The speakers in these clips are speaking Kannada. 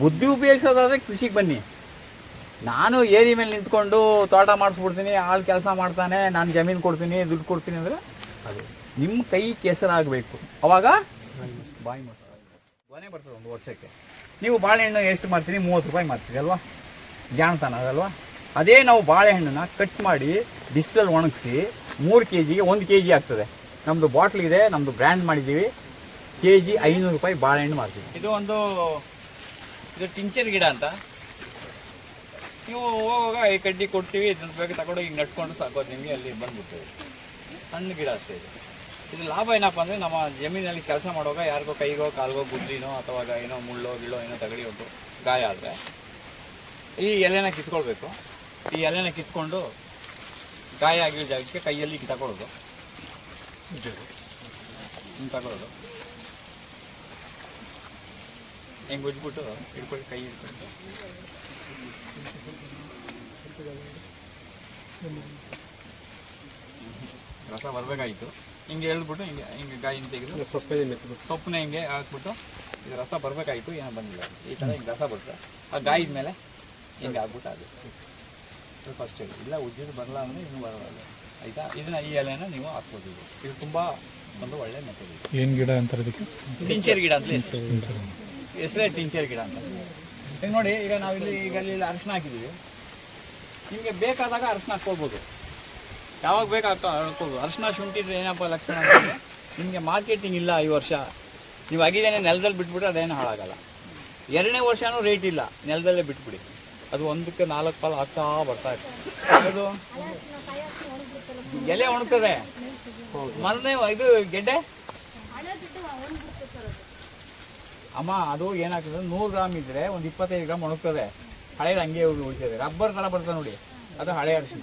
ಬುದ್ಧಿ ಉಪಯೋಗಿಸೋದಾದ್ರೆ ಕೃಷಿಗೆ ಬನ್ನಿ. ನಾನು ಏರಿ ಮೇಲೆ ನಿಂತ್ಕೊಂಡು ತೋಟ ಮಾಡಿಸ್ಬಿಡ್ತೀನಿ ಆಳು ಕೆಲಸ ಮಾಡ್ತಾನೆ, ನಾನು ಜಮೀನು ಕೊಡ್ತೀನಿ, ದುಡ್ಡು ಕೊಡ್ತೀನಿ ಅಂದರೆ ಅದು ನಿಮ್ಮ ಕೈ ಕೆಸರಾಗಬೇಕು. ಅವಾಗ ಬಾಯಿ ಕೊನೆ ಬರ್ತದೆ ಒಂದು ವರ್ಷಕ್ಕೆ. ನೀವು ಬಾಳೆಹಣ್ಣು ಎಷ್ಟು ಮಾಡ್ತೀನಿ ಮೂವತ್ತು ರೂಪಾಯಿ ಮಾಡ್ತೀವಿ ಅಲ್ವಾ? ಜಾಣತಾನ ಅದಲ್ವಾ? ಅದೇ ನಾವು ಬಾಳೆಹಣ್ಣನ್ನ ಕಟ್ ಮಾಡಿ ಬಿಸಿಲಲ್ಲಿ ಒಣಗಿಸಿ ಮೂರು ಕೆ ಜಿಗೆ ಒಂದು ಕೆ ಜಿ ಆಗ್ತದೆ ನಮ್ಮದು ಬಾಟ್ಲಿದೆ ನಮ್ಮದು ಬ್ರ್ಯಾಂಡ್ ಮಾಡಿದ್ದೀವಿ. ಕೆ ಜಿ ಐನೂರು ರೂಪಾಯಿ ಬಾಳೆಹಣ್ಣು ಮಾಡ್ತೀವಿ. ಇದು ಒಂದು ಇದು ಟಿಂಚರ್ ಗಿಡ ಅಂತ. ನೀವು ಹೋಗುವಾಗ ಈ ಕಡ್ಡಿ ಕೊಡ್ತೀವಿ ಇದನ್ನ ಬೇಗ ತಗೊಂಡು ಹಿಂಗೆ ನಟ್ಕೊಂಡು ಸಾಕೋದು ನಿಮಗೆ ಅಲ್ಲಿ ಬಂದ್ಬಿಡ್ತೇವೆ ಸಣ್ಣ ಗಿಡ ಅಷ್ಟೇ ಇದು. ಇದು ಲಾಭ ಏನಪ್ಪ ಅಂದರೆ ನಮ್ಮ ಜಮೀನಲ್ಲಿ ಕೆಲಸ ಮಾಡುವಾಗ ಯಾರಿಗೋ ಕೈಗೋ ಕಾಲ್ಗೋ ಗುದ್ದಿನೋ ಅಥವಾ ಏನೋ ಮುಳ್ಳೋ ಗಿಳ್ಳೋ ಏನೋ ತಗಡಿ ಉಂಟು ಗಾಯ ಆದರೆ ಈ ಎಲೆನ ಕಿತ್ಕೊಳ್ಬೇಕು. ಈ ಎಲೆನ ಕಿತ್ಕೊಂಡು ಗಾಯ ಆಗಿರೋ ಜಾಗಕ್ಕೆ ಕೈಯಲ್ಲಿ ಹಿಂಗೆ ತಗೊಳ್ಳೋದು ಹಿಂಗೆ ತಗೊಳ್ಳೋದು. ಹಿಂಗೆ ಉಜ್ಬಿಟ್ಟು ಹಿಡ್ಕೊಳ್ಳಿ ಕೈ ಹಿಡ್ಕೊಂಡು ರಸ ಬರಬೇಕಾಗಿತ್ತು. ಹಿಂಗೆ ಹೇಳ್ಬಿಟ್ಟು ಹಿಂಗೆ ಹಿಂಗೆ ಗಾಯಿನ ತೆಗೆದು ಸೊಪ್ಪನ್ನ ಹಿಂಗೆ ಹಾಕ್ಬಿಟ್ಟು ಇದು ರಸ ಬರಬೇಕಾಗಿತ್ತು ಏನೋ ಬಂದಿಲ್ಲ. ಈ ಥರ ಹಿಂಗೆ ರಸ ಬರುತ್ತೆ. ಆ ಗಾಯಿದ ಮೇಲೆ ಹಿಂಗೆ ಹಾಕ್ಬಿಟ್ಟು ಅದು. ಫಸ್ಟ್ ಹೇಳಿ ಇಲ್ಲ ಉಜ್ಜಿದ್ದು ಬರಲ್ಲ ಅಂದರೆ ಇನ್ನೂ ಬರಲ್ಲ. ಆಯಿತಾ? ಇದನ್ನ ಈ ಎಲೆನ ನೀವು ಹಾಕ್ಬೋದು ಇದು. ತುಂಬ ಒಂದು ಒಳ್ಳೆ ಮೆಥಡ್ ಏನು ಗಿಡ ಅಂತಾರೆ ಅದಕ್ಕೆ ಗಿಡ ಅಂತ ಹೆಸರು ಟಿಂಚರ್ ಗಿಡ ಅಂತ. ಈಗ ನೋಡಿ, ಈಗ ನಾವಿಲ್ಲಿ ಈಗ ಅಲ್ಲಿ ಇಲ್ಲಿ ಅರ್ಶನ ಹಾಕಿದ್ದೀವಿ ನಿಮಗೆ ಬೇಕಾದಾಗ ಅರ್ಶನ ಹಾಕ್ಕೋಬೋದು ಯಾವಾಗ ಬೇಕಾಗ್ತೋ ಹಾಕ್ಕೋಬೋದು ಶುಂಠಿ ಶುಂಠಿದ್ರೆ ಏನಪ್ಪ ಲಕ್ಷಣ ನಿಮಗೆ ಮಾರ್ಕೆಟಿಂಗ್ ಇಲ್ಲ ಈ ವರ್ಷ. ನೀವು ಆಗಿದ್ದೇನೆ ನೆಲದಲ್ಲಿ ಬಿಟ್ಬಿಟ್ರೆ ಅದೇನು ಹಾಳಾಗಲ್ಲ. ಎರಡನೇ ವರ್ಷವೂ ರೇಟ್ ಇಲ್ಲ. ನೆಲದಲ್ಲೇ ಬಿಟ್ಬಿಡಿ. ಅದು ಒಂದಕ್ಕೆ ನಾಲ್ಕು ಪಾಲು ಆಗ್ತಾ ಬರ್ತಾ ಇರ್ತದೆ ಅದು ಎಲೆ ಒಣಗ್ತದೆ. ಮರನೇ ಇದು ಗೆಡ್ಡೆ? ಅಮ್ಮ, ಅದು ಏನಾಗ್ತದೆ? ನೂರು ಗ್ರಾಮ್ ಇದ್ರೆ ಒಂದು ಇಪ್ಪತ್ತೈದು ಗ್ರಾಮ್ ಒಣಗ್ತದೆ. ಹಳೇದು ಹಂಗೆ ಉಳ್- ಉಳಿತದೆ. ರಬ್ಬರ್ ಥರ ಬರ್ತದೆ ನೋಡಿ. ಅದು ಹಳೆ ಅರಿಶಿನ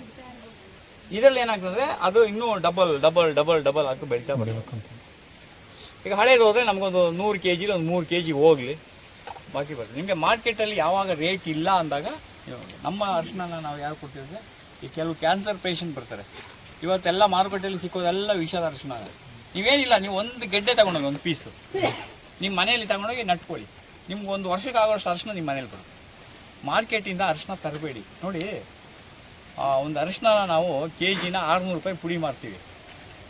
ಇದರಲ್ಲಿ ಏನಾಗ್ತದೆ? ಅದು ಇನ್ನೂ ಡಬಲ್ ಡಬಲ್ ಡಬಲ್ ಡಬಲ್ ಹಾಕಿ ಬೆಳೀತಾ ಬರಬೇಕಂತ ಈಗ ಹಳೇದು ಹೋದರೆ ನಮಗೊಂದು ನೂರು ಕೆ ಜಿಲಿ ಒಂದು ಮೂರು ಕೆ ಜಿ ಹೋಗಲಿ. ಬಾಕಿ ಬರ್ತದೆ. ನಿಮಗೆ ಮಾರ್ಕೆಟಲ್ಲಿ ಯಾವಾಗ ರೇಟ್ ಇಲ್ಲ ಅಂದಾಗ ನಮ್ಮ ಅರಿಶಿನ ನಾವು ಯಾರು ಕೊಡ್ತಿದ್ರೆ ಈ ಕೆಲವು ಕ್ಯಾನ್ಸರ್ ಪೇಷಂಟ್ ಬರ್ತಾರೆ. ಇವತ್ತೆಲ್ಲ ಮಾರುಕಟ್ಟೆಯಲ್ಲಿ ಸಿಕ್ಕೋದೆಲ್ಲ ವಿಷದ ಅರಿಶಿನ ನೀವೇನಿಲ್ಲ, ನೀವು ಒಂದು ಗೆಡ್ಡೆ ತಗೊಂಡೋಗಿ, ಒಂದು ಪೀಸು ನಿಮ್ಮ ಮನೆಯಲ್ಲಿ ತಗೊಂಡೋಗಿ ನಟ್ಕೊಳ್ಳಿ ನಿಮ್ಗೆ ಒಂದು ವರ್ಷಕ್ಕೆ ಆಗೋಷ್ಟು ಅರಿಶಿನ ನಿಮ್ಮ ಮನೇಲಿ ಬರುತ್ತೆ. ಮಾರ್ಕೆಟಿಂದ ಅರಿಶಿನ ತರಬೇಡಿ. ನೋಡಿ ಆ, ಒಂದು ಅರಿಶಿನ ನಾವು ಕೆ ಜಿನ ಆರುನೂರು ರೂಪಾಯಿ ಪುಡಿ ಮಾಡ್ತೀವಿ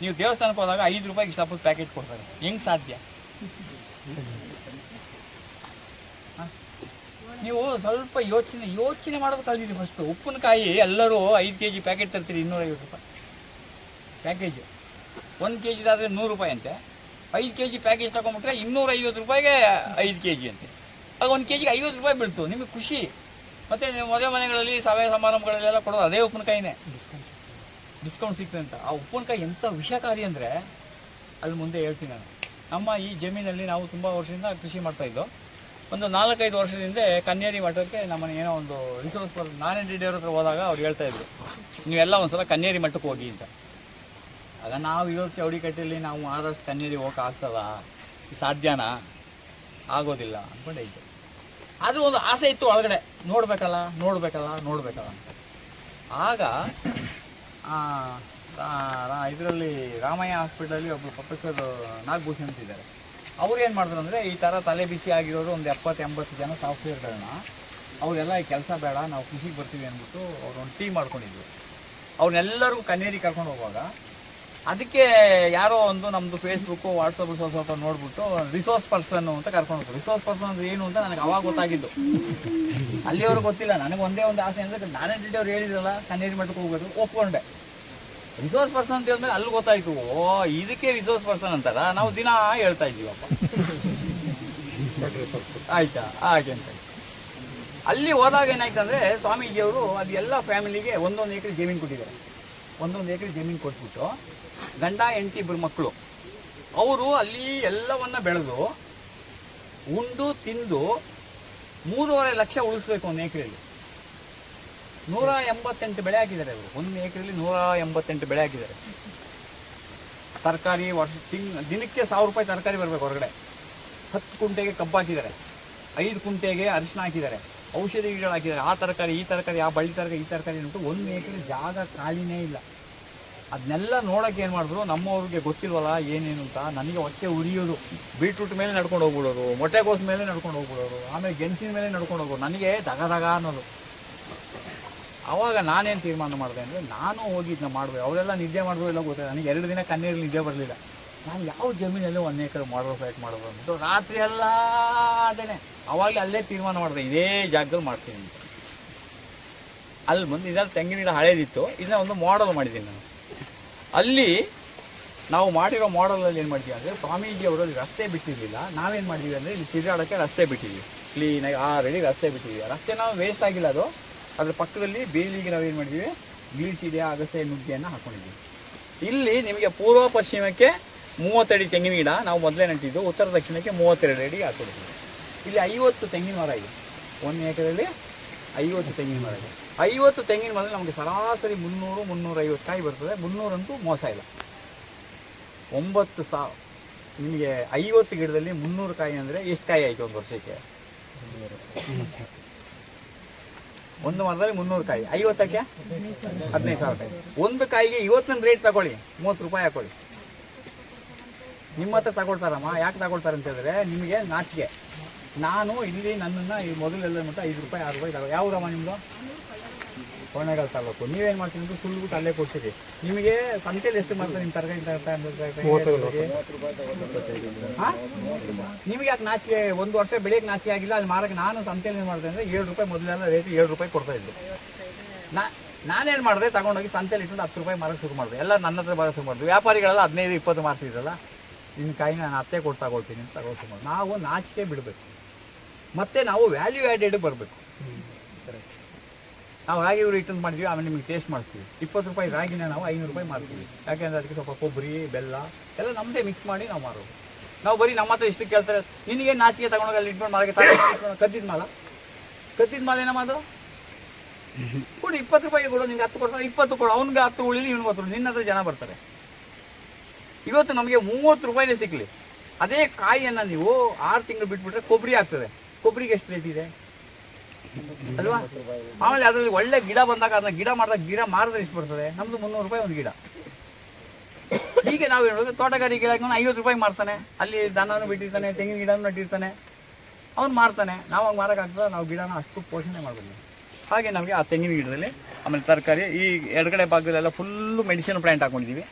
ನೀವು ದೇವಸ್ಥಾನಕ್ಕೆ ಹೋದಾಗ ಐದು ರೂಪಾಯಿಗೆ ಇಷ್ಟಪಟ್ಟು ಪ್ಯಾಕೆಟ್ ಕೊಡ್ತಾರೆ. ಹೆಂಗೆ ಸಾಧ್ಯ? ನೀವು ಸ್ವಲ್ಪ ಯೋಚನೆ ಯೋಚನೆ ಮಾಡೋದು ಕಲ್ತಿದ್ದೀವಿ ಫಸ್ಟು ಉಪ್ಪಿನಕಾಯಿ ಎಲ್ಲರೂ ಐದು ಕೆ ಜಿ ಪ್ಯಾಕೆಟ್ ತರ್ತೀರಿ ಇನ್ನೂರೈವತ್ತು ರೂಪಾಯಿ. ಪ್ಯಾಕೇಜು. ಒಂದು ಕೆ ಜಿದಾದರೆ ನೂರು ರೂಪಾಯಿ ಅಂತೆ. ಐದು ಕೆ ಜಿ ಪ್ಯಾಕೇಜ್ ತಗೊಂಬಿಟ್ರೆ ಇನ್ನೂರೈವತ್ತು ರೂಪಾಯಿಗೆ ಐದು ಕೆ ಜಿ ಅಂತೆ. ಆಗ ಒಂದು ಕೆ ಜಿಗೆ ಐವತ್ತು ರೂಪಾಯಿ ಬೀಳ್ತು. ನಿಮಗೆ ಖುಷಿ. ಮತ್ತು ನೀವು ಮದುವೆ ಮನೆಗಳಲ್ಲಿ ಸಭೆ ಸಮಾರಂಭಗಳಲ್ಲೆಲ್ಲ ಕೊಡೋದು ಅದೇ ಉಪ್ಪಿನಕಾಯಿನೇ ಡಿಸ್ಕೌಂಟ್ ಸಿಗ್ತದೆ. ಅಂತ. ಆ ಉಪ್ಪಿನಕಾಯಿ ಎಂಥ ವಿಷಕಾರಿ ಅಂದರೆ ಅಲ್ಲಿ ಮುಂದೆ ಹೇಳ್ತೀನಿ ನಾನು. ನಮ್ಮ ಈ ಜಮೀನಲ್ಲಿ ನಾವು ತುಂಬ ವರ್ಷದಿಂದ ಕೃಷಿ ಮಾಡ್ತಾಯಿದ್ದೋ ಒಂದು ನಾಲ್ಕೈದು ವರ್ಷದಿಂದ ಕನ್ಯಾರಿ ಮಠಕ್ಕೆ ನಮ್ಮನೆ ಏನೋ ಒಂದು ರಿಸೋರ್ಸ್ ನಾನೇ ಅವ್ರ ಹತ್ರ ಹೋದಾಗ ಅವ್ರು ಹೇಳ್ತಾಯಿದ್ರು ನೀವೆಲ್ಲ ಒಂದು ಸಲ ಕನ್ಯಾರಿ ಮಠಕ್ಕೆ ಹೋಗಿ ಅಂತ. ಆಗ ನಾವು ಇರೋದು ಚೌಡಿ ಕಟ್ಟೆಯಲ್ಲಿ ನಾವು ಮಹಾರಾಷ್ಟ್ರ ಕನ್ನಡಿ ಹೋಗಕ್ಕೆ ಆಗ್ತದ? ಸಾಧ್ಯನಾ? ಆಗೋದಿಲ್ಲ ಅಂದ್ಕೊಂಡಿದ್ದೆ ಆದರೂ ಒಂದು ಆಸೆ ಇತ್ತು ಒಳಗಡೆ. ನೋಡಬೇಕಲ್ಲ ನೋಡಬೇಕಲ್ಲ ನೋಡಬೇಕಲ್ಲ ಅಂತ. ಆಗ ಇದರಲ್ಲಿ ರಾಮಯ್ಯ ಹಾಸ್ಪಿಟಲಲ್ಲಿ ಒಬ್ಬರು ಪ್ರೊಫೆಸರ್ ನಾಗಭೂಷಣ್ ಅಂತಿದ್ದಾರೆ ಅವ್ರು ಏನು ಮಾಡಿದ್ರು ಅಂದರೆ, ಈ ಥರ ತಲೆ ಬಿಸಿ ಆಗಿರೋರು ಒಂದು ಎಪ್ಪತ್ತು, ಎಂಬತ್ತು ಜನ ಸಾಫ್ಟ್ವೇರ್ಗಳನ್ನ ಅವರೆಲ್ಲ ಈ ಕೆಲಸ ಬೇಡ, ನಾವು ಕೃಷಿಗೆ ಬರ್ತೀವಿ ಅಂದ್ಬಿಟ್ಟು ಅವ್ರು ಒಂದು ಟೀ ಮಾಡ್ಕೊಂಡಿದ್ರು. ಅವ್ರನ್ನೆಲ್ಲರಿಗೂ ಕನ್ನೇರಿ ಕರ್ಕೊಂಡು ಹೋಗುವಾಗ ಅದಕ್ಕೆ ಯಾರೋ ಒಂದು ನಮ್ಮದು ಫೇಸ್ಬುಕ್ ವಾಟ್ಸಪ್ ಸ್ವಲ್ಪ ಸ್ವಲ್ಪ ನೋಡ್ಬಿಟ್ಟು ರಿಸೋರ್ಸ್ ಪರ್ಸನ್ ಅಂತ ಕರ್ಕೊಂಡು ಹೋಗ್ತಾರೆ ರಿಸೋರ್ಸ್ ಪರ್ಸನ್ ಅಂದ್ರೆ ಏನು ಅಂತ ನನಗೆ ಅವಾಗ ಗೊತ್ತಾಗಿದ್ದು. ಅಲ್ಲಿಯವ್ರಿಗೆ ಗೊತ್ತಿಲ್ಲ. ನನಗೆ ಒಂದೇ ಒಂದು ಆಸೆ ಅಂದರೆ ನಾನೇ ಡಿಟಿ ಅವ್ರು ಹೇಳಿದ್ರಲ್ಲ ಕನ್ನೇರಿ ಮಠಕ್ಕೆ ಹೋಗೋದು ಒಪ್ಕೊಂಡೆ. ರಿಸೋರ್ಸ್ ಪರ್ಸನ್ ಅಂತ ಹೇಳಿದ್ರೆ ಅಲ್ಲಿ ಗೊತ್ತಾಯ್ತು. ಓ, ಇದಕ್ಕೆ ರಿಸೋರ್ಸ್ ಪರ್ಸನ್ ಅಂತಾರ? ನಾವು ದಿನ ಹೇಳ್ತಾ ಇದ್ದೀವಪ್ಪ. ಆಯ್ತಾ? ಹಾಗೆ ಅಂತ ಅಲ್ಲಿ ಹೋದಾಗ ಏನಾಯ್ತಂದ್ರೆ ಸ್ವಾಮೀಜಿಯವರು ಅದೆಲ್ಲ ಫ್ಯಾಮಿಲಿಗೆ ಒಂದೊಂದು ಎಕರೆ ಜಮೀನು ಕೊಟ್ಟಿದ್ದಾರೆ. ಒಂದೊಂದು ಎಕರೆ ಜಮೀನು ಕೊಟ್ಬಿಟ್ಟು ಗಂಡ, ಹೆಂಡತಿ ಇಬ್ಬರು ಮಕ್ಕಳು ಅವರು ಅಲ್ಲಿ ಎಲ್ಲವನ್ನ ಬೆಳೆದು, ಉಂಡು, ತಿಂದು ಮೂರುವರೆ ಲಕ್ಷ ಉಳಿಸ್ಬೇಕು ಒಂದು ಎಕರೆಯಲ್ಲಿ ನೂರ ಎಂಬತ್ತೆಂಟು ಬೆಳೆ ಹಾಕಿದ್ದಾರೆ ಅವರು ಒಂದು ಎಕರೆಯಲ್ಲಿ ನೂರ ಎಂಬತ್ತೆಂಟು ಬೆಳೆ ಹಾಕಿದ್ದಾರೆ. ತರಕಾರಿ ವರ್ಷ, ತಿಂಗ್, ದಿನಕ್ಕೆ ಸಾವಿರ ರೂಪಾಯಿ ತರಕಾರಿ ಬರಬೇಕು ಹೊರಗಡೆ. ಹತ್ತು ಕುಂಟೆಗೆ ಕಬ್ಬು ಹಾಕಿದ್ದಾರೆ. ಐದು ಕುಂಟೆಗೆ ಅರಿಶಿನ ಹಾಕಿದ್ದಾರೆ. ಔಷಧಿ ಗಿಡಗಳು ಹಾಕಿದ್ದಾರೆ. ಆ ತರಕಾರಿ, ಈ ತರಕಾರಿ, ಆ ಬಳ್ಳಿ ತರಕಾರಿ, ಈ ತರಕಾರಿ ಅಂದ್ಬಿಟ್ಟು ಒಂದು ಎಕರೆ ಜಾಗ ಖಾಲಿನೇ ಇಲ್ಲ. ಅದನ್ನೆಲ್ಲ ನೋಡೋಕೆ ಏನು ಮಾಡಿದ್ರು? ನಮ್ಮವ್ರಿಗೆ ಗೊತ್ತಿಲ್ವಲ್ಲ ಏನೇನು ಅಂತ. ನನಗೆ ಹೊಟ್ಟೆ ಉರಿಯೋದು. ಬೀಟ್ರೂಟ್ ಮೇಲೆ ನಡ್ಕೊಂಡು ಹೋಗ್ಬಿಡೋರು ಮೊಟ್ಟೆಗೋಸ್ ಮೇಲೆ ನಡ್ಕೊಂಡು ಹೋಗ್ಬಿಡೋರು, ಆಮೇಲೆ ಗೆಣಸಿನ ಮೇಲೆ ನಡ್ಕೊಂಡು ಹೋಗೋರು ನನಗೆ ದಗ ದಗ ಅನ್ನೋದು. ಆವಾಗ ನಾನೇನು ತೀರ್ಮಾನ ಮಾಡಿದೆ ಅಂದರೆ, ನಾನು ಹೋಗಿ ಇದನ್ನ ಮಾಡಬೇಕು. ಅವರೆಲ್ಲ ನಿದ್ದೆ ಮಾಡಿದ್ರು ಎಲ್ಲ ಗೊತ್ತಿಲ್ಲ. ನನಗೆ ಎರಡು ದಿನ ಕಣ್ಣೀರಲ್ಲಿ ನಿದ್ದೆ ಬರಲಿಲ್ಲ. ನಾನು ಯಾವ ಜಮೀನಲ್ಲಿ ಒಂದು ಎಕರೆ ಮಾಡೋ ಫೈಟ್ ಮಾಡೋದು ಅಂತ ರಾತ್ರಿ ಎಲ್ಲ ಅದೇನೆ ಅವಾಗಲೇ ಅಲ್ಲೇ ತೀರ್ಮಾನ ಮಾಡಿದೆ. ಇದೇ ಜಾಗದಲ್ಲಿ ಮಾಡ್ತೀನಿ ಅಲ್ಲಿ ಬಂದು ಇದರಲ್ಲಿ ತೆಂಗಿನ ಗಿಡ ಹಳೇದಿತ್ತು. ಇದನ್ನ ಒಂದು ಮಾಡಲ್ ಮಾಡಿದ್ದೀನಿ ನಾನು. ಅಲ್ಲಿ ನಾವು ಮಾಡಿರೋ ಮಾಡಲಲ್ಲಿ ಏನು ಮಾಡ್ತೀವಿ ಅಂದರೆ ಸ್ವಾಮೀಜಿ ಅವರು ರಸ್ತೆ ಬಿಟ್ಟಿರಲಿಲ್ಲ. ನಾವೇನು ಮಾಡಿದ್ವಿ ಅಂದರೆ ಇಲ್ಲಿ ತಿರುಗಾಡೋಕ್ಕೆ ರಸ್ತೆ ಬಿಟ್ಟಿದ್ವಿ. ಕ್ಲೀನಾಗಿ ಆ ರೆಡಿ ರಸ್ತೆ ಬಿಟ್ಟಿದ್ವಿ. ರಸ್ತೆ ನಾವು ವೇಸ್ಟ್ ಆಗಿಲ್ಲ ಅದು. ಅದ್ರ ಪಕ್ಕದಲ್ಲಿ ಬೇಲಿಗೆ ನಾವು ಏನು ಮಾಡಿದ್ವಿ? ಗ್ಲೀಸಿಡಿಯ ಅಗಸೆ ನುಗ್ಗೆಯನ್ನು ಹಾಕೊಂಡಿದ್ವಿ. ಇಲ್ಲಿ ನಿಮಗೆ ಪೂರ್ವ ಪಶ್ಚಿಮಕ್ಕೆ ಮೂವತ್ತಡಿ ತೆಂಗಿನ ಗಿಡ ನಾವು ಮೊದಲೇ ನೆಟ್ಟಿದ್ದು, ಉತ್ತರ ದಕ್ಷಿಣಕ್ಕೆ ಮೂವತ್ತೆರಡು ಅಡಿ ಹಾಕೊಂಡಿದ್ವಿ. ಇಲ್ಲಿ ಐವತ್ತು ತೆಂಗಿನ ಮರ ಇದೆ. ಒಂದು ಏಕರಲ್ಲಿ ಐವತ್ತು ತೆಂಗಿನ ಮರ ಇದೆ. ಐವತ್ತು ತೆಂಗಿನ ಮರದಲ್ಲಿ ನಮಗೆ ಸರಾಸರಿ ಮುನ್ನೂರು, ಮುನ್ನೂರೈವತ್ತು ಕಾಯಿ ಬರ್ತದೆ. ಮುನ್ನೂರಂತೂ ಮೋಸ ಇಲ್ಲ. ಒಂಬತ್ತು ಸಾವಿರ ನಿಮಗೆ ಐವತ್ತು ಗಿಡದಲ್ಲಿ ಮುನ್ನೂರು ಕಾಯಿ ಅಂದರೆ ಎಷ್ಟು ಕಾಯಿ ಆಯಿತು ಒಂದು ವರ್ಷಕ್ಕೆ? ಒಂದು ಮರದಲ್ಲಿ ಮುನ್ನೂರು ಕಾಯಿ. ಐವತ್ತಕ್ಕೆ? ಹದಿನೈದು ಸಾವಿರ ಕಾಯಿ. ಒಂದು ಕಾಯಿಗೆ ಇವತ್ತಿನ ರೇಟ್ ತಗೊಳ್ಳಿ. ಮೂವತ್ತು ರೂಪಾಯಿ ಹಾಕೊಳ್ಳಿ. ನಿಮ್ಮ ಹತ್ರ ತಗೊಳ್ತಾರಮ್ಮ. ಯಾಕೆ ತಗೊಳ್ತಾರೆ ಅಂತ ಹೇಳಿದ್ರೆ ನಿಮಗೆ ನಾಚಿಕೆ. ನಾನು ಇಲ್ಲಿ ನನ್ನನ್ನು ಈ ಮೊದಲೆಲ್ಲ ಮಟ್ಟ ಐದು ರೂಪಾಯಿ ಆರು ರೂಪಾಯಿ ತಗೋ ಯಾವ್ದಮ್ಮ ನಿಮ್ಮದು ಕೊನೆಗಾಲ ತಾಲೂಕು. ನೀವೇನು ಮಾಡ್ತೀನಿ ಅಂದ್ರೆ ಬಿಟ್ಟು ಅಲ್ಲೇ ಕೊಡ್ತೀರಿ. ನಿಮಗೆ ಸಂತೆಯಲ್ಲಿ ಎಷ್ಟು ಮಾಡ್ತಾರೆ ನಿಮ್ಮ ತರಕಾರಿ ನಿಮಗೆ ಯಾಕೆ ನಾಚಿಕೆ ಒಂದು ವರ್ಷ ಬೆಳಿಗ್ಗೆ ನಾಚಿಕೆ ಆಗಿಲ್ಲ ಅಲ್ಲಿ ಮಾರಕ್ಕೆ ನಾನು ಸಂತೆಯಲ್ಲಿ ಏನು ಮಾಡಿದೆ ಅಂದರೆ ಏಳು ರೂಪಾಯಿ ಮೊದಲೆಲ್ಲ ರೇಟ್ ಏಳು ರೂಪಾಯಿ ಕೊಡ್ತಾ ಇದ್ದೆ. ನಾ ನಾನೇನು ಮಾಡಿದೆ? ತಗೊಂಡೋಗಿ ಸಂತೆಯಲ್ಲಿ ಇಟ್ಟು ಹತ್ತು ರೂಪಾಯಿ ಮಾರಕ್ಕೆ ಶುರು ಮಾಡಿದೆ. ಎಲ್ಲ ನನ್ನ ಹತ್ರ ಬರೋಕ್ಕೆ ಶುರು ಮಾಡಿದ್ವಿ ವ್ಯಾಪಾರಿಗಳೆಲ್ಲ ಹದಿನೈದು ಇಪ್ಪತ್ತು ಮಾರ್ತಿದ್ರಲ್ಲ ನಿನ್ನ ಕೈ ನಾನು ಅತ್ತೆ ಕೊಟ್ಟು ತಗೊಳ್ತೀನಿ ಅಂತ ತಗೊಳ್ತೀನಿ ನಾವು ನಾಚಿಕೆ ಬಿಡಬೇಕು. ಮತ್ತೆ ನಾವು ವ್ಯಾಲ್ಯೂ ಆ್ಯಡೆಡ್ ಬರಬೇಕು. ನಾವು ರಾಗಿ ಇವರು ಇಟ್ಟಂದು ಮಾಡ್ತೀವಿ ಆಮೇಲೆ ನಿಮಗೆ ಟೇಸ್ಟ್ ಮಾಡ್ತೀವಿ. ಇಪ್ಪತ್ತು ರೂಪಾಯಿ ರಾಗಿನ ನಾವು ಐನೂರು ರೂಪಾಯಿ ಮಾಡ್ತೀವಿ. ಯಾಕೆಂದ್ರೆ ಅದಕ್ಕೆ ಸ್ವಲ್ಪ ಕೊಬ್ಬರಿ, ಬೆಲ್ಲ ಎಲ್ಲ ನಮ್ಮದೇ ಮಿಕ್ಸ್ ಮಾಡಿ ನಾವು ಮಾರೋದು. ನಾವು ಬರೀ ನಮ್ಮ ಹತ್ರ ಇಷ್ಟು ಕೇಳ್ತಾರೆ ನಿನಗೆ ನಾಚಿಕೆ ತಗೊಂಡೋಗಿ ಅಲ್ಲಿ ಇಟ್ಕೊಂಡು ಮಾರಕ್ಕೆ ಕದ್ದಿದ ಮಾಲ? ಕದ್ದಿದ ಮಾಲ ಏನಮ್ಮ ಅದು ಕೊಡು, ಇಪ್ಪತ್ತು ರೂಪಾಯಿ ಕೊಡು, ನಿಂಗೆ ಹತ್ತು ಕೊಡ್ತಾರೆ ಇಪ್ಪತ್ತು ಕೊಡು, ಅವ್ನಿಗೆ ಹತ್ತು ಉಳಿಲಿ, ಇವ್ನಿಗೆ ಹತ್ತು ನಿನ್ನ ಹತ್ರ ಜನ ಬರ್ತಾರೆ. ಇವತ್ತು ನಮಗೆ ಮೂವತ್ತು ರೂಪಾಯಿನೇ ಸಿಕ್ಕಲಿ ಅದೇ ಕಾಯಿಯನ್ನು ನೀವು ಆರು ತಿಂಗಳು ಬಿಟ್ಬಿಟ್ರೆ ಕೊಬ್ಬರಿ ಆಗ್ತದೆ. ಕೊಬ್ಬರಿಗೆ ಎಷ್ಟು ರೇಟ್ ಇದೆ? ಅಲ್ವಾ? ಆಮೇಲೆ ಅದರಲ್ಲಿ ಒಳ್ಳೆ ಗಿಡ ಬಂದಾಗ ಅದನ್ನ ಗಿಡ ಮಾಡಿದಾಗ ಗಿಡ ಮಾರಿದ್ರೆ ಎಷ್ಟು ಬರ್ತದೆ? ನಮ್ದು ಮುನ್ನೂರು ರೂಪಾಯಿ ಒಂದು ಗಿಡ. ಹೀಗೆ ನಾವು ಹೇಳೋದು ತೋಟಗಾರಿಕೆ ಇಲಾಖೆ ಐವತ್ತು ರೂಪಾಯಿ ಮಾಡ್ತಾನೆ ಅಲ್ಲಿ ದನನೂ ಬಿಟ್ಟಿರ್ತಾನೆ, ತೆಂಗಿನ ಗಿಡನೂ ನಟ್ಟಿರ್ತಾನೆ. ಅವ್ನು ಮಾರ್ತಾನೆ. ನಾವು ಹಂಗೆ ಮಾರೋಕ್ಕಾಗ್ತದೆ ನಾವು ಗಿಡನ ಅಷ್ಟು ಪೋಷಣೆ ಮಾಡ್ಬೋದು. ಹಾಗೆ ನಮಗೆ ಆ ತೆಂಗಿನ ಗಿಡದಲ್ಲಿ ಆಮೇಲೆ ತರಕಾರಿ, ಈ ಎಡಗಡೆ ಭಾಗದಲ್ಲೆಲ್ಲ ಫುಲ್ಲು ಮೆಡಿಸಿನ್ ಪ್ಲಾಂಟ್ ಹಾಕೊಂಡಿದ್ದೀವಿ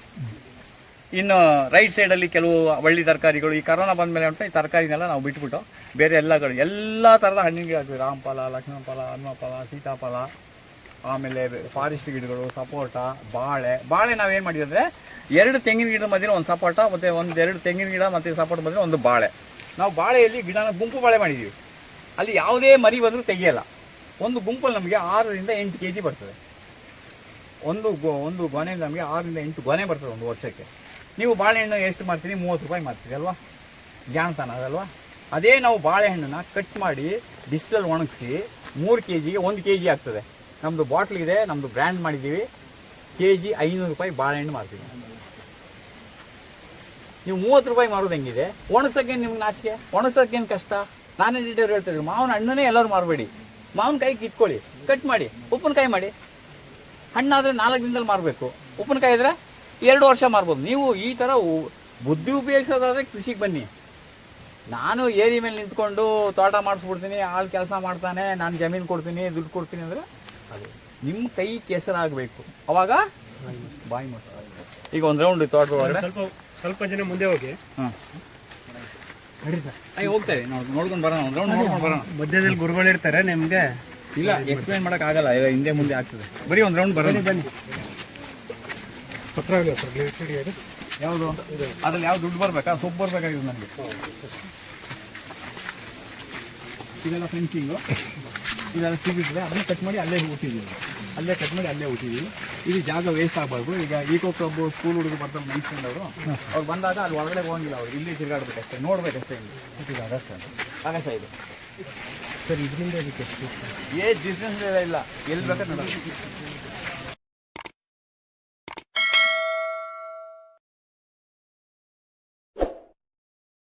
ಇನ್ನು ರೈಟ್ ಸೈಡಲ್ಲಿ ಕೆಲವು ಒಳ್ಳೆ ತರಕಾರಿಗಳು ಈ ಕರೋನಾ ಬಂದಮೇಲೆ ಉಂಟು, ಈ ತರಕಾರಿನೆಲ್ಲ ನಾವು ಬಿಟ್ಬಿಟ್ಟು ಬೇರೆ ಎಲ್ಲಗಳು ಎಲ್ಲ ಥರದ ಹಣ್ಣಿನ ಗಿಡ ಹಾಕ್ತೀವಿ. ರಾಮಫಲ ಲಕ್ಷ್ಮಣಫಲ ಹನುಮಫಲ ಸೀತಾಫಲ ಆಮೇಲೆ ಫಾರೆಸ್ಟ್ ಗಿಡಗಳು, ಸಪೋಟ, ಬಾಳೆ. ಬಾಳೆ ನಾವೇನು ಮಾಡಿದ್ರೆ ಎರಡು ತೆಂಗಿನ ಗಿಡದ ಮಧ್ಯೆ ಒಂದು ಸಪೋಟ, ಮತ್ತು ಒಂದು ಎರಡು ತೆಂಗಿನ ಗಿಡ, ಮತ್ತು ಸಪೋಟ ಮಧ್ಯೆ ಒಂದು ಬಾಳೆ. ನಾವು ಬಾಳೆಯಲ್ಲಿ ಗಿಡನ ಗುಂಪು ಬಾಳೆ ಮಾಡಿದ್ದೀವಿ ಅಲ್ಲಿ ಯಾವುದೇ ಮರಿ ಬಂದರೂ ತೆಗಿಯಲ್ಲ. ಒಂದು ಗುಂಪಲ್ಲಿ ನಮಗೆ ಆರರಿಂದ ಎಂಟು ಕೆ ಜಿ ಬರ್ತದೆ. ಒಂದು ಗೊ, ಒಂದು ಗೊನೆಯಿಂದ ನಮಗೆ ಆರರಿಂದ ಎಂಟು ಗೊನೆ ಬರ್ತದೆ ಒಂದು ವರ್ಷಕ್ಕೆ. ನೀವು ಬಾಳೆಹಣ್ಣು ಎಷ್ಟು ಮಾಡ್ತೀರಿ? ಮೂವತ್ತು ರೂಪಾಯಿ ಮಾಡ್ತೀರಿ, ಅಲ್ವಾ? ಜಾಣತನ ಅದಲ್ವಾ? ಅದೇ ನಾವು ಬಾಳೆಹಣ್ಣನ್ನ ಕಟ್ ಮಾಡಿ ಬಿಸಿಲಲ್ಲಿ ಒಣಗಿಸಿ ಮೂರು ಕೆ ಜಿಗೆ ಒಂದು ಕೆ ಜಿ ಆಗ್ತದೆ. ನಮ್ಮದು ಬಾಟ್ಲ್ ಇದೆ ನಮ್ಮದು ಬ್ರ್ಯಾಂಡ್ ಮಾಡಿದ್ದೀವಿ. ಕೆ ಜಿ ಐನೂರು ರೂಪಾಯಿ ಬಾಳೆಹಣ್ಣು ಮಾರ್ತೀವಿ ನೀವು ಮೂವತ್ತು ರೂಪಾಯಿ ಮಾರೋದು ಹೆಂಗಿದೆ? ಒಣಗ್ಸೋಕ್ಕೇನು ನಿಮ್ಗೆ ನಾಚಿಕೆ? ಒಣಸಕ್ಕೇನು ಕಷ್ಟ? ನಾನೇ ಡೀಟೇಲ್ ಹೇಳ್ತಿದ್ರು ಮಾವಿನ ಹಣ್ಣನ್ನೇ ಎಲ್ಲರೂ ಮಾರಬೇಡಿ. ಮಾವಿನಕಾಯಿ ಇಟ್ಕೊಳ್ಳಿ. ಕಟ್ ಮಾಡಿ, ಉಪ್ಪಿನಕಾಯಿ ಮಾಡಿ. ಹಣ್ಣಾದರೆ ನಾಲ್ಕು ದಿನದಲ್ಲಿ ಮಾರಬೇಕು. ಉಪ್ಪಿನಕಾಯಿ ಇದ್ರೆ ಎರಡು ವರ್ಷ ಮಾರ್ಬೋದು. ನೀವು ಈ ಥರ ಬುದ್ಧಿ ಉಪಯೋಗಿಸೋದಾದ್ರೆ ಕೃಷಿಗೆ ಬನ್ನಿ. ನಾನು ಏರಿ ಮೇಲೆ ನಿಂತ್ಕೊಂಡು ತೋಟ ಮಾಡಿಸ್ಬಿಡ್ತೀನಿ ಆಳು ಕೆಲಸ ಮಾಡ್ತಾನೆ ನಾನು ಜಮೀನು ಕೊಡ್ತೀನಿ ದುಡ್ಡು ಕೊಡ್ತೀನಿ ಅಂದರೆ ಅದು ನಿಮ್ಮ ಕೈ ಕೆಸರಾಗಬೇಕು. ಅವಾಗ ಬಾಯಿ ಮೊಸರು ಈಗ ಒಂದು ರೌಂಡ್ ತೋಟ ಒಳಗಡೆ. ಸ್ವಲ್ಪ ಸ್ವಲ್ಪ ಜನ ಮುಂದೆ ಹೋಗಿ. ಹಾಂ. ಸರ್. ಅಯ್ಯ ಹೋಗ್ತಾರೆ. ನಾವು ನೋಡ್ಕೊಂಡು ಬರೋಣ ಒಂದು ರೌಂಡ್ ನೋಡ್ಕೊಂಡು ಬರೋಣ. ಮಧ್ಯದಲ್ಲಿ ಗುರುಗಳು ಇರ್ತಾರೆ ನಿಮಗೆ. ಇಲ್ಲ ಎಕ್ಸ್ಪ್ಲೇನ್ ಮಾಡೋಕ್ಕಾಗಲ್ಲ ಆಗಲ್ಲ. ಇಲ್ಲ ಹಿಂದೆ ಮುಂದೆ ಆಗ್ತದೆ. ಬರೀ ಒಂದು ರೌಂಡ್ ಬರೋಣ. ಬನ್ನಿ. ಪತ್ರ ಸರ್ ಅಂತ ಇದೆ ಯಾವುದು? ಅದ್ರಲ್ಲಿ ಯಾವ ದುಡ್ಡು ಬರ್ಬೇಕಾ? ಸೊಪ್ಪು ಬರ್ಬೇಕಾಗಿದೆ ನನಗೆ. ಇದೆಲ್ಲ ಫೆನ್ಸಿಂಗು ಇದೆಲ್ಲ ಸಿಗುತ್ತೆ ಅದನ್ನ ಕಟ್ ಮಾಡಿ ಅಲ್ಲೇ ಹುಟ್ಟಿದ್ದೀವಿ. ಅಲ್ಲೇ ಕಟ್ ಮಾಡಿ ಅಲ್ಲೇ ಹುಟ್ಟಿದ್ದೀವಿ. ಇದು ಜಾಗ ವೇಸ್ಟ್ ಆಗಬಾರ್ದು. ಈಗ ಈಕೋ ಕ್ಲಬ್ ಸ್ಕೂಲ್ ಹುಡುಗರು ಬರ್ತಾರೆ ಮುಗಿಸ್ಕೊಂಡವರು ಅವ್ರು ಬಂದಾಗ ಅಲ್ಲಿ ಒಳಗಡೆ ಹೋಗಿಲ್ಲ ಅವ್ರು. ಇಲ್ಲಿ ತಿರುಗಾಡ್ಬೇಕಷ್ಟೇ ನೋಡ್ಬೇಕಷ್ಟೇ ಇಲ್ಲಿ. ಆಗಷ್ಟೇ ಆಗಸ ಇದು. ಸರ್ ಇದರಿಂದ ಇದಕ್ಕೆ ಏ ಡಿಸ್ಟೆನ್ಸ್ ಇಲ್ಲ. ಎಲ್ಲಿ ಬೇಕಾದ್ರೆ